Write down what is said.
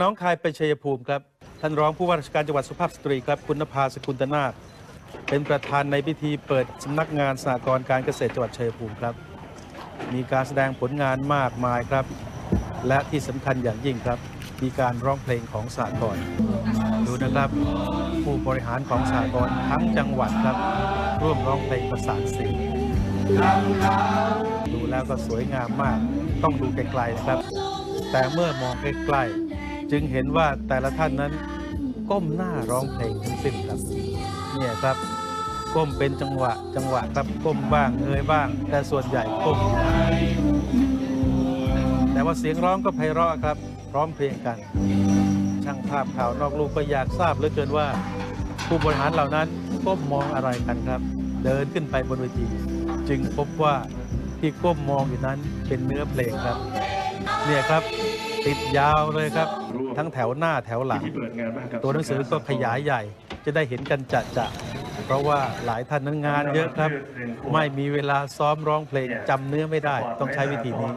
น้องคายไปชัยภูมิครับ ท่านรองผู้ว่าราชการจังหวัดสุภาพสตรีครับ คุณนภาสกุลตนาถเป็นประธานในพิธีเปิดสำนักงานสหกรณ์การเกษตรจังหวัดชัยภูมิครับ มีการแสดงผลงานมากมายครับ และที่สำคัญอย่างยิ่งครับ มีการร้องเพลงของสหกรณ์ดูนะครับ ผู้บริหารของสหกรณ์ทั้งจังหวัดครับ ร่วมร้องเพลงประสานเสียงดูแล้วก็สวยงามมาก ต้องดูไกลๆนะครับ แต่เมื่อมองใกล้ๆ จึงเห็นว่าแต่ละท่านนั้นก้มหน้าร้องเพลงทั้งสิ้นครับ เนี่ยครับก้มเป็นจังหวะจังหวะครับก้มบ้างเงยบ้าง แต่ส่วนใหญ่ก้ม แต่ว่าเสียงร้องก็ไพเราะครับ พร้อมเพรียงกัน ช่างภาพข่าวนอกลูกก็อยากทราบเหลือเกินว่า ผู้บริหารเหล่านั้นก้มมองอะไรกันครับ เดินขึ้นไปบนเวที จึงพบว่าที่ก้มมองอยู่นั้นเป็นเนื้อเพลงครับ เนี่ยครับ ติดยาวเลยครับ ทั้งแถวหน้าแถวหลัง ตัวหนังสือก็ขยายใหญ่ จะได้เห็นกันจะจะเพราะว่าหลายท่านนั้นงานเยอะครับ ไม่มีเวลาซ้อมร้องเพลงจำเนื้อไม่ได้ ต้องใช้วิธีนี้